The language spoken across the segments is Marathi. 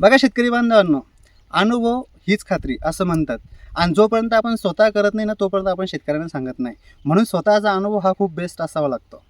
बघा शेतकरी बांधवांनो अनुभव हीच खात्री असं म्हणतात. आणि जोपर्यंत आपण स्वतः करत नाही ना तोपर्यंत आपण शेतकऱ्यांना सांगत नाही. म्हणून स्वतःचा अनुभव हा खूप बेस्ट असावा लागतो.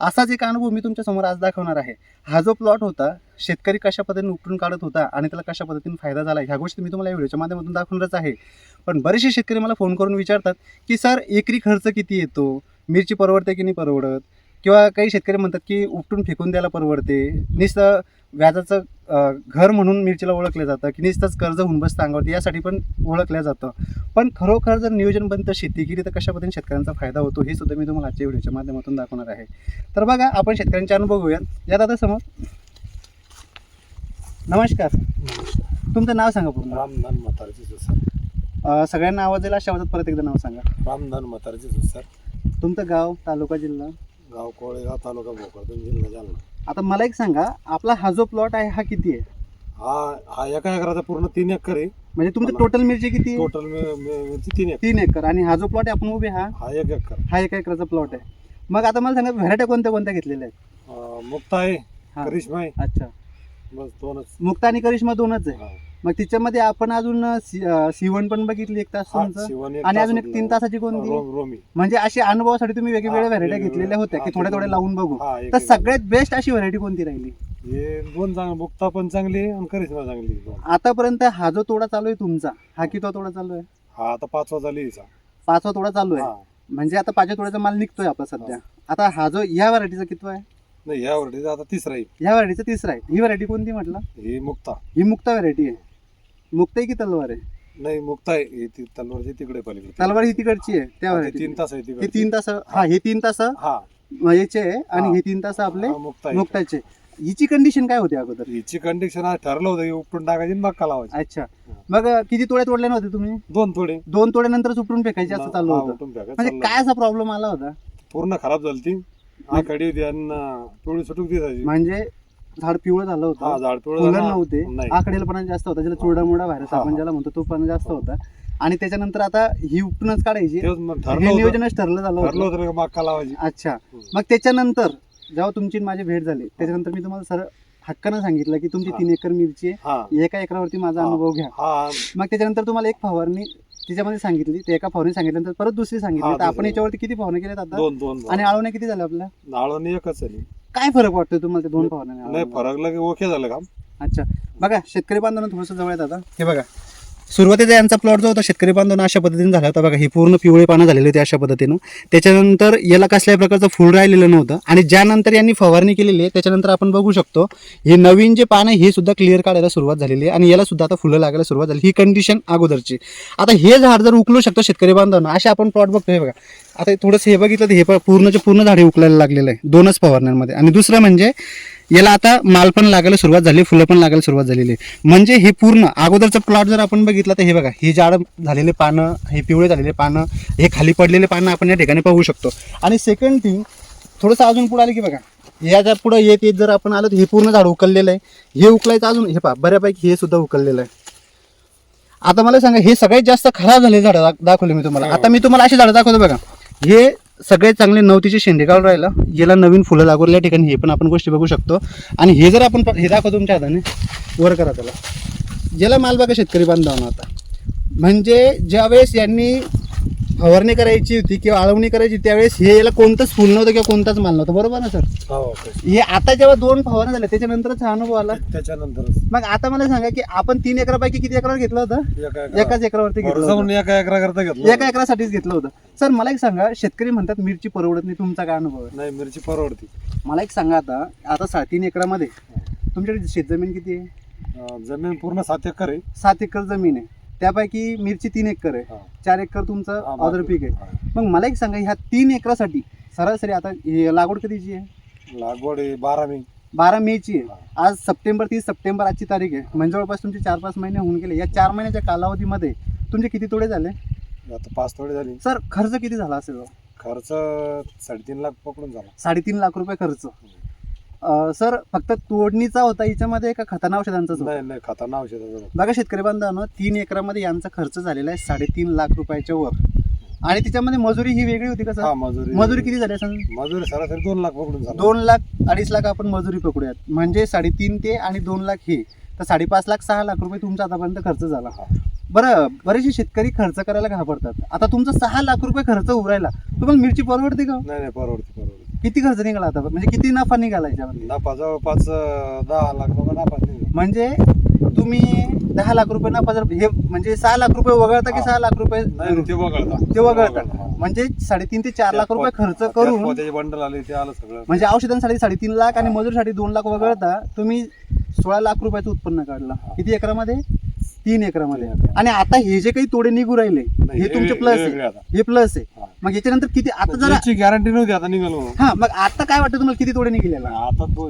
असाच एक अनुभव मी तुमच्यासमोर आज दाखवणार आहे. हा जो प्लॉट होता शेतकरी कशा पद्धतीने उपटून काढत होता आणि त्याला कशा पद्धतीने फायदा झाला ह्या गोष्टी मी तुम्हाला या व्हिडिओच्या माध्यमातून दाखवणारच आहे. पण बरेचसे शेतकरी मला फोन करून विचारतात की सर एकरी खर्च किती येतो? मिरची परवडते की नाही परवडत? किंवा काही शेतकरी म्हणतात की उपटून फेकून द्यायला परवडते. नुसतं व्याजाचं घर म्हणून मिरचीला ओळखलं जातं की नुसतंच कर्ज होऊन बसतं अंगावरती यासाठी पण ओळखलं जातं. पण खरोखर जर नियोजनबद्ध शेती केली तर कशा पद्धतीने शेतकऱ्यांचा फायदा होतो हे सुद्धा मी तुम्हाला आजच्या व्हिडिओच्या माध्यमातून दाखवणार आहे. तर बघा आपण शेतकऱ्यांचे अनुभव घेऊयात. या दादा समोर नमस्कार. तुमचं नाव सांगा पूर्ण. रामधन म्हातारचे सर अं, सगळ्यांना आवाज येईल अशा आवाजात परत एकदा नाव सांगा. रामधन म्हातारचे सर तुमचं गाव तालुका जिल्हा? गाव कोळेगाव तालुका भोकरदन जिल्हा जालना. आता मला एक सांगा आपला हा जो प्लॉट आहे हा किती आहे? हा हा एका एकराचा पूर्ण तीन एकर आहे. म्हणजे तुमचं टोटल मिरची किती आहे? टोटल मिरची तीन एकर. तीन एकर. आणि हा जो प्लॉट आहे आपण उभे हा हा एक एकर. हा एका एकराचा प्लॉट आहे. मग आता मला सांगा व्हरायट्या कोणत्या कोणत्या घेतलेल्या आहेत? अं, मुक्ता आहे हा. करिश्मा आहे. अच्छा. बस दोनच. मुक्ता आणि करिश्मा दोनच आहे. हा. मग तिच्यामध्ये आपण अजून सिवण पण बघितली एक तास हा, तुमचं? शिवण एक आणि तास अजून एक होती. तीन तासाची कोणती? रोमी. म्हणजे अशी अनुभवासाठी तुम्ही वेगवेगळ्या हा, व्हरायट्या वेगवेगळ्या. घेतलेल्या होत्या की हा, थोड्या थोड्या लावून बघू. हा, एक तर. सगळ्यात बेस्ट अशी व्हरायटी कोणती राहिली? हे दोन चांगले मुक्ता पण चांगली आहे आणि करिश्मा चांगली आहे. दोन. आतापर्यंत हा जो तोडा चालू आहे तुमचा हा किती तोडा चालू आहे? हा आता पाचवा झाली हिचा. पाचवा तोडा चालू आहे? हा. म्हणजे आता पाचव्या तोड्याचा माल निघतोय आपला सध्या. आता हा जो या व्हरायटीचा कितवा आहे? नाही ह्या वर्षीचा आता तिसरा आहे. ह्या व्हरायटीचा तिसरा आहे. ही व्हरायटी कोणती म्हटलं? ही मुक्ता. ही मुक्ता व्हरायटी आहे. मुक्ता आहे की तलवार आहे? नाही मुक्ता आहे. ही ती तलवारची तिकडे पलीकडे. तलवार ही तिकडची आहे त्या हा, ते तीन तास आहे हे तिकडे तीन तास हा हे तीन तास हा. याचे आहे आणि हा. हे तीन तास आपले हा, मुक्ता आहे. मुक्ताचे. हिची कंडिशन काय होती अगोदर? हिची कंडिशन आज ठरलं होतं की उपटून टाकायची आणि मक्का लावायची. अच्छा. मग अं, किती तोडे तोडले नव्हते तुम्ही? दोन थोडे दोन तोड्यानंतर सुटून फेकायचे असं चालू हा, होतं. उपटून फेकायचं म्हणजे चाललं. काय असा प्रॉब्लेम आला होता? पूर्ण खराब झाली ती. आखाडी होती आणि अं, पिवळी सुटूक दिसायची म्हणजे झाड पिवळं झालं हा होतं झाड पिवळं फुलं झालं. नव्हते. नाही. आकडेलपणा जास्त होता. ज्याला चुरडामुडा व्हायरस हा, आपण. ज्याला म्हणतो तो पण जास्त होता. आणि त्याच्यानंतर आता ही उपटूनच काढायची. तेच मग हे ठरलं होतं. नियोजनच ठरलं झालं ठरलं होतं. होतं की मक्का लावायची अच्छा. मग त्याच्यानंतर जेव्हा तुमची आणि माझी भेट झाली त्याच्यानंतर मी तुम्हाला सर हक्कानं सांगितलं की तुमची हा. तीन एकर मिरची आहे. हा. एका एकरावरती माझा हा. अनुभव घ्या. हा. मग त्याच्यानंतर तुम्हाला एक फवारणी तिच्यामध्ये सांगितली ते एका फवारणी सांगितल्यानंतर परत दुसरी सांगितली. हा, तर आपण दुसरी. याच्यावरती किती फवारणी केल्यात आता? दोन दोन आणि आळवण्या किती झाल्या आपल्या? नाळवणी एकच झाली काय फरक वाटतोय तुम्हाला त्या दोन फवारण्या नाही आळवण्या? फरकलं की ओके झालं काम. अच्छा. बघा शेतकरी बांधवांना थोडंसं जवळ येत आता हे बघा. सुरुवातीचा यांचा प्लॉट जो होता शेतकरी बांधवांना अशा पद्धतीने झाला होता. बघा ही पूर्ण पिवळे पानं झालेली होती अशा पद्धतीनं. त्याच्यानंतर याला कसल्याही प्रकारचं फूल राहिलेलं नव्हतं. आणि ज्यानंतर यांनी फवारणी केलेली आहे त्याच्यानंतर आपण बघू शकतो हे नवीन जे पानं हे सुद्धा क्लिअर काढायला सुरुवात झालेली आहे. आणि याला सुद्धा आता फुलं लागायला सुरुवात झाली. ही कंडिशन अगोदरची. आता हे झाड जर उकलू शकतो शेतकरी बांधवांना असे आपण प्लॉट बघतो हे बघा. आता थोडंसं हे बघितलं तर हे प- पूर्णचे पूर्ण झाडे उकलायला लागलेलं आहे. दोनच फवारण्यांमध्ये. आणि दुसरं म्हणजे याला आता माल पण लागायला सुरुवात झाली फुलं पण लागायला सुरुवात झालेली आहे. म्हणजे हे पूर्ण अगोदरचं प्लॉट जर आपण बघितलं तर हे बघा हे जाड झालेले पानं हे पिवळे झालेले पानं हे खाली पडलेले पानं आपण या ठिकाणी पाहू शकतो. आणि सेकंड थिंग थोडंसं अजून पुढे आलं की बघा याच्यापुढे येत येत जर आपण आलो तर हे पूर्ण झाड उकललेलं आहे. हे उकलायचं अजून हे पहा बऱ्यापैकी हे सुद्धा उकललेलं आहे. आता मला सांगा हे सगळ्यात जास्त खराब झाले झाडं दाख- दाखवले मी तुम्हाला. आता मी तुम्हाला अशी झाडं दाखवतो बघा. हे सगळ्यात चांगले नवतीचे शेंडेगाव राहिलं. याला नवीन फुलं लागवली या ठिकाणी हे पण आपण गोष्टी बघू शकतो. आणि हे जर आपण हे दाखवतो तुमच्या हाताने वर करा त्याला. याला मालबागा शेतकरी बांधवांना आता म्हणजे ज्यावेळेस यांनी फवारणी करायची होती किंवा आळवणी करायची त्यावेळेस हे याला कोणतंच फुल नव्हतं किंवा कोणताच माल नव्हता. बरोबर ना सर? हा हे आता जेव्हा दोन फवारण्या झाल्या त्याच्यानंतरच हा अनुभव आला? त्याच्यानंतरच. मग आता मला सांगा की आपण तीन एकरापैकी किती एकरावर घेतलं होतं? एका एकरा- एकाच एकरावरती घेतलं भरोसा होतं. म्हणून एका एकरा करता घेतलं एका एकरासाठीच घेतलं होतं. सर मला एक सांगा शेतकरी म्हणतात मिरची परवडत नाही तुमचा काय अनुभव आहे? नाही मिरची परवडती. मला एक सांगा आता आता साडेतीन एकरामध्ये तुमच्याकडे शेतजमीन किती आहे? अं, जमीन पूर्ण सात एकर आहे. सात एकर जमीन आहे. त्यापैकी मिरची तीन एकर आहे. हा. चार एकर तुमचं हा, ऑदर पीक आहे. हा. मग मला एक सांगा ह्या तीन एकरासाठी सरासरी आता हे लागवड कधीची आहे? लागवड बारा मी. बारा मेची आहे. आज सप्टेंबर तीस सप्टेंबर आजची तारीख आहे. म्हणजे जवळपास तुमचे चार पाच महिने होऊन गेले. या चार महिन्याच्या कालावधीमध्ये तुमचे किती तोडे झाले? आता पाच थोडी झाली. सर खर्च किती झाला असेल? हो? खर्च साडेतीन लाख पकडून झाला. साडेतीन लाख रुपये खर्च. अं, सर फक्त तोडणीचा होता याच्यामध्ये का खताना औषधांचाच होता? नाही नाही खतरनाक औषधाचं बघा शेतकरी बांधवांनो तीन एकरामध्ये यांचा खर्च झालेला आहे साडेतीन लाख रुपयाच्या वर. आणि त्याच्यामध्ये मजुरी ही वेगळी होती का हा सर मजुरी. मजुरी किती झाली सांग मजुरी सरासरी दोन लाख पकडून झाला. दोन लाख अडीच लाख आपण मजुरी पकडूयात. म्हणजे साडेतीन ते आणि दोन लाख हे. तर साडेपाच लाख सहा लाख रुपये तुमचा आतापर्यंत खर्च झाला. हा. बरं बरेचसे शेतकरी खर्च करायला घाबरतात. आता तुमचा सहा लाख रुपये खर्च उरायला तुम्हाला मिरची परवडते का? नाही नाही परवडते परवडते. किती खर्च निघाला आता म्हणजे किती नफा निघाला याच्यामध्ये? नफा जवळपास दहा लाख रुपये नफा निघाला. म्हणजे तुम्ही दहा लाख रुपये नफा जर हे म्हणजे सहा लाख रुपये वगळता की. सहा लाख रुपये? नाही ते वगळता. ते वगळता. म्हणजे साडेतीन ते चार लाख रुपये खर्च करून बंडल आले ते आलं सगळं. म्हणजे औषधांसाठी साडेतीन लाख आणि मजुरीसाठी दोन लाख वगळता तुम्ही सोळा लाख रुपयाचं उत्पन्न काढलं. किती एकरामध्ये? तीन एकरामध्ये. आणि आता हे जे काही तोडे निघू राहिले हे तुमचे प्लस आहे. हे प्लस आहे. मग याच्यानंतर किती आता जरा गॅरंटी नव्हती आता निघालो. हा मग आता काय वाटतं तुम्हाला किती तोडे निघालेला आता तो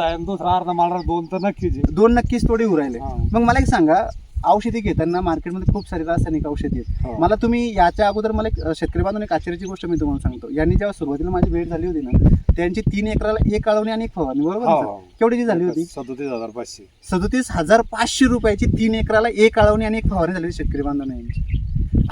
आहे दुसरा अर्धा मालरा दोन तर नक्कीच. दोन नक्कीच तोडे उरायले हा. मग मला एक सांगा औषधी घेताना मार्केटमध्ये खूप सारी रासायनिक औषधी आहेत. हो. मला तुम्ही याच्या अगोदर मला एक शेतकरी बांधून एक आश्चर्याची गोष्ट मी तुम्हाला सांगतो. यांनी जेव्हा सुरुवातीला माझी भेट झाली होती ना त्यांची तीन एकराला एक काळवणी आणि एक फवारणी बरोबर हो, हो. केवढीची झाली होती? सदोतीस हजार पाचशे. सदोतीस हजार पाचशे रुपयाची तीन एकराला एक काळवणी आणि एक फवारणी झाली होती शेतकरी बांधवांना यांची.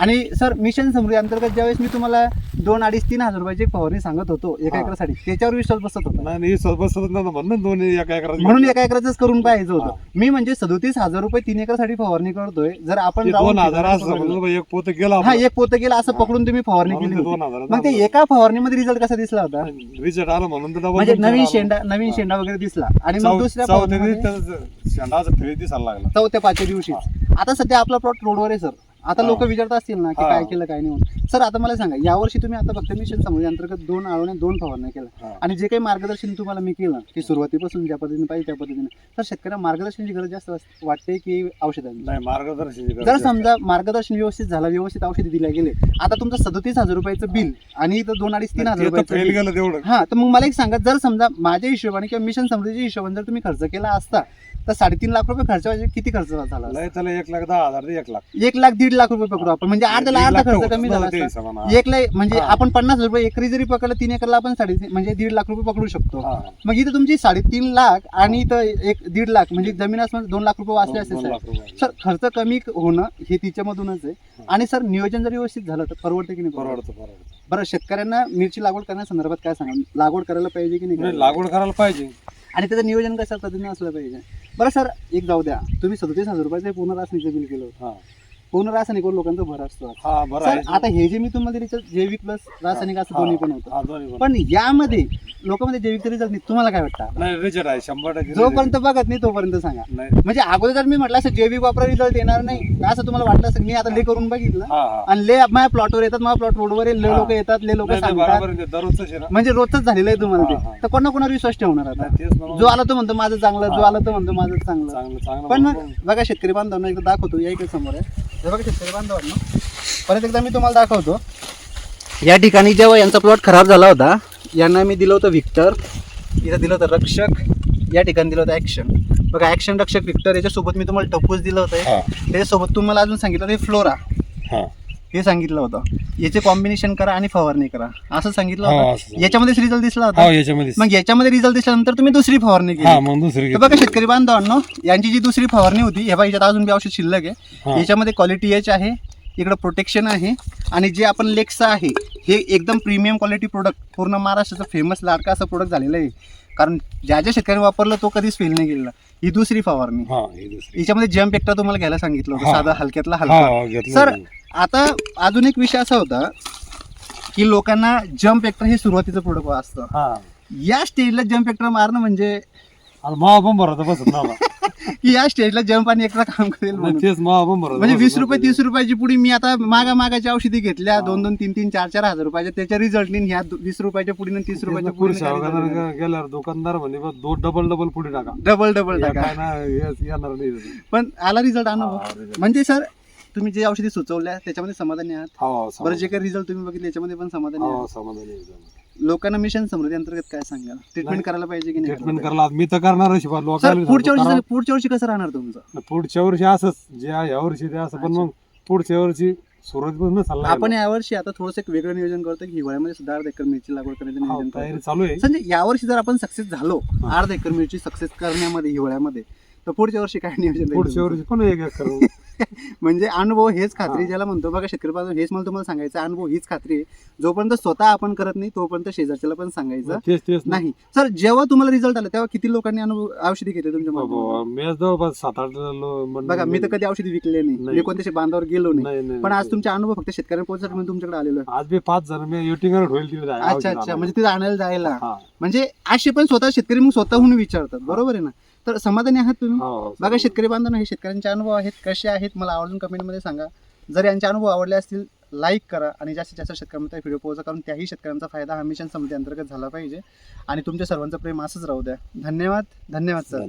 आणि सर मिशन समृद्धी अंतर्गत ज्यावेळेस मी तुम्हाला दोन अडीच तीन हजार रुपयाची एक फवारणी सांगत होतो एका. एकरासाठी त्याच्यावर विश्वास बसत होता. नाही सोबत सोबत नव्हतं म्हणून दोन एका एकरात म्हणून एका एकराच करून पाहायचं होतं. मी म्हणजे सदोतीस हजार रुपये तीन एकरासाठी फवारणी करतोय जर आपण दोन हजार असं एक पोत गेला हा एक पोतं गेला असं पकडून तुम्ही फवारणी केली दोन होती हजार मग ते एका फवारणीमध्ये रिझल्ट कसा दिसला होता? रिझल्ट आला म्हणून म्हणजे नवीन. शेंडा नवीन. शेंडा वगैरे दिसला. आणि मग दुसऱ्या फेरी दिसायला लागला. चौथ्या पाचव्या दिवशी आता सध्या आपला प्लॉट रोडवर आहे सर आता. लोक विचारत असतील ना की हा. काय केलं काय नाही म्हणून सर आता मला सांगा यावर्षी तुम्ही आता फक्त मिशन समृद्धी अंतर्गत दोन आळवण्या दोन फवारण्या केल्या हा. आणि जे काही मार्गदर्शन तुम्हाला मी केलं की सुरुवातीपासून ज्या पद्धतीने पाहिजे त्या पद्धतीने तर शेतकऱ्यांना मार्गदर्शनाची गरज जास्त वास- वाटते की औषधांची नाही मार्गदर्शन जर समजा मार्गदर्शन व्यवस्थित झालं व्यवस्थित औषधी दिल्या गेले आता तुमचं सदोतीस हजार रुपयाचं बिल आणि इथं दोन अडीच तीन हजार रुपयाचं फेल bill. गेलं तेवढं हा तर मग मला एक सांगा जर समजा माझ्या हिशोबाने किंवा मिशन समृद्धीच्या हिशोबाने जर तुम्ही खर्च केला असता तर साडेतीन लाख रुपये खर्च व्हायचे किती खर्च झाला असता? लय त्याला एक लाख दहा हजार ते एक लाख एक लाख दीड लाख रुपये पकडू आपण म्हणजे अर्धा दीड अर्धा लाख खर्च होतच कमी झाला असता. हा. एक लाख म्हणजे हा. आपण पन्नास रुपये एकरी जरी पकडलं तीन एकरला आपण साडे म्हणजे दीड लाख रुपये पकडू शकतो हा. मग इथं तुमची साडेतीन लाख आणि इथं एक दीड लाख म्हणजे जमीन आसमान दोन लाख रुपये वाचले दोन लाख रुपये. सर खर्च कमी होणं हे तिच्यामधूनच आहे आणि सर नियोजन जर व्यवस्थित झालं तर परवडते की नाही परवडतं? परवडतं परवडतं बरं शेतकऱ्यांना मिरची लागवड करण्यासंदर्भात काय सांगा लागवड करायला पाहिजे की नाही नाही, करायला? लागवड करायला पाहिजे आणि त्याचं नियोजन कशा पद्धतीने असलं पाहिजे बरं सर एक जाऊ द्या तुम्ही सदतीस हजार रुपयाचं हे पूर्ण रासायनिकचं बिल केलं होतं हा पूर्ण रासायनिकवर लोकांचा भर असतो. आज. हा बरं सर आहे. आता हे जे मी तुम्हाला दिले जैविक प्लस रासायनिक असं दोन्ही पण होतं. हा दोन्ही पण. पण यामध्ये लोकांमध्ये जैविक रिझल्ट नाही तुम्हाला काय वाटतं? नाही रिजल्ट आहे शंभर टक्के result जोपर्यंत बघत नाही तोपर्यंत सांगा. आहे. नाही. म्हणजे अगोदर जर मी म्हटलं असं जैविक वापरा रिझल्ट येणार नाही. असं तुम्हाला वाटलं असं मी आता ले करून बघितलं. हा हा. आणि ले माझ्या प्लॉटवर येतात माझ्या प्लॉट रोडवर ले हा. लोक येतात ले लोक नाही, नाही, सांगतात. बरोबर आहे ते दररोजच आहे ना. म्हणजे रोजच झालेलं आहे तुम्हाला हा, हा. ते तर कोणा कोणावर विश्वास ठेवणार आता? नाही, तेच म्हणून जो आला तो म्हणतो माझं चांगलं जो हा. आला तो म्हणतो माझं चांगलं. चांगलं चांगलं पण बघा शेतकरी बांधवांना एकदा दाखवतो या इकडे समोर आहे. हे बघा शेतकरी बांधवांना. परत एकदा मी तुम्हाला दाखवतो. या ठिकाणी जेव्हा यांचा प्लॉट खराब झाला होता यांना मी दिलं होतं व्हिक्टर इथं दिलं होतं रक्षक. या ठिकाणी दिलं होतं ॲक्शन बघा ॲक्शन रक्षक व्हिक्टर याच्यासोबत मी तुम्हाला टप्पूस दिलं होतं. हा. त्याच्यासोबत तुम्हाला अजून सांगितलं ते फ्लोरा हा. हे सांगितलं होतं. याचे कॉम्बिनेशन करा आणि फवारणी करा. असं सांगितलं हा, असं होतं सांगितलं. याच्यामध्येच रिझल्ट दिसला हा होता याच्यामध्ये मग याच्यामध्ये रिझल्ट दिसल्यानंतर तुम्ही दुसरी फवारणी केली. हा मग दुसरी तर बघा शेतकरी बांधवांनो यांची जी दुसरी फवारणी होती हे बघा याच्यात अजून बी औषध शिल्लक आहे. हा. याच्यामध्ये क्वालिटी एच आहे इकडं प्रोटेक्शन आहे आणि जे आपण लेक्सा आहे हे एकदम प्रीमियम क्वालिटी प्रोडक्ट पूर्ण महाराष्ट्राचं फेमस लाडका असं प्रोडक्ट झालेलं आहे. कारण ज्या ज्या शेतकऱ्यांनी वापरलं तो कधीच फेल नाही गेलेला ही दुसरी फवारणी. हा ही दुसरी. याच्यामध्ये जम्प एकटा तुम्हाला घ्यायला सांगितलं होतं हा. साधा हलक्यातला हा हलका. हा, घेतलं सर. आता अजून एक विषय असा होता की लोकांना जम्प एक्टर हे सुरुवातीचं प्रोडक्ट असतं हा या स्टेजला जम्प एक्टर मारणं म्हणजे मावा पण भरत बसत. की या स्टेजला जम्प आणि एक्स्ट्रा काम करेल नाही, म्हणून. तेच मावा पण भरत म्हणजे वीस. रुपये तीस रुपयाची पुडी मी आता मागा मागाच्या औषधी घेतल्या. दोन दोन तीन तीन चार चार हजार रुपयाच्या त्याच्या रिझल्ट ह्या दु- वीस रुपयाच्या पुढीने तीस रुपयाच्या पुढे गेल्यावर दुकानदार म्हणे बा, दोन डबल डबल पुढे टाका डबल डबल या टाका काय ना येणार नाही पण आला रिझल्ट आणा. म्हणजे सर तुम्ही जे औषधी सुचवल्या त्याच्यामध्ये समाधानी आहात हा, बरं समाधानी. जे काही रिझल्ट तुम्ही बघितले याच्यामध्ये पण समाधानी हा, आहात समाधानी. लोकांना मिशन समृद्धी अंतर्गत काय सांगाल ट्रीटमेंट. करायला पाहिजे की नाही ट्रीटमेंट करायला मी तर करणार? लोकांना पुढच्या वर्षी पुढच्या वर्षी कसं राहणार तुमचं. पुढच्या वर्षी असंच जे या वर्षी ते असं पण मग पुढच्या वर्षी सुरुवातीपासून चालला आपण यावर्षी आता थोडंसं एक वेगळं नियोजन करतो की हिवाळ्यामध्ये सुद्धा अर्धा एकर मिरची लागवड करायचं नियोजन करतो चालू आहे संजय यावर्षी जर आपण सक्सेस झालो हा. अर्धा एकर मिरची सक्सेस करण्यामध्ये हिवाळ्यामध्ये तर पुढच्या वर्षी काय नियोजन पुढच्या? वर्षी पण एक एक करू म्हणजे अनुभव हेच खात्री. ज्याला म्हणतो. बघा शेतकरी बांधव हेच मला तुम्हाला सांगायचं अनुभव हीच खात्री आहे. जोपर्यंत स्वतः आपण करत नाही तोपर्यंत शेजारच्याला पण सांगायचं. नाही. सर जेव्हा तुम्हाला रिझल्ट आला तेव्हा किती लोकांनी अनुभव औषधी घेतली तुमच्या मी जवळपास सात आठ बघा मी तर कधी औषधी विकले नाही. मी कोणत्याशी बांधावर गेलो नाही. पण आज. तुमचे अनुभव फक्त शेतकऱ्यांना पोहोचत म्हणून तुमच्याकडे आलेलो आज मी पाच जण मी युटिंगर होईल अच्छा अच्छा. म्हणजे तिथे आणायला जायला. हा. म्हणजे असे पण स्वतः शेतकरी मग स्वतःहून विचारतात. बरोबर आहे ना? तर समाधानी आहात तुम्ही? हो, हो, बघा. शेतकरी बांधवांनो हे शेतकऱ्यांचे अनुभव आहेत कसे आहेत? मला आवडून कमेंटमध्ये सांगा. जर यांचे अनुभव आवडले असतील लाईक करा आणि जास्तीत जास्त शेतकऱ्यांमध्ये व्हिडिओ पोहोचा कारण त्याही शेतकऱ्यांचा फायदा हा मिशन समिती अंतर्गत झाला पाहिजे. आणि तुमच्या सर्वांचं प्रेम असंच राहू द्या. धन्यवाद. धन्यवाद सर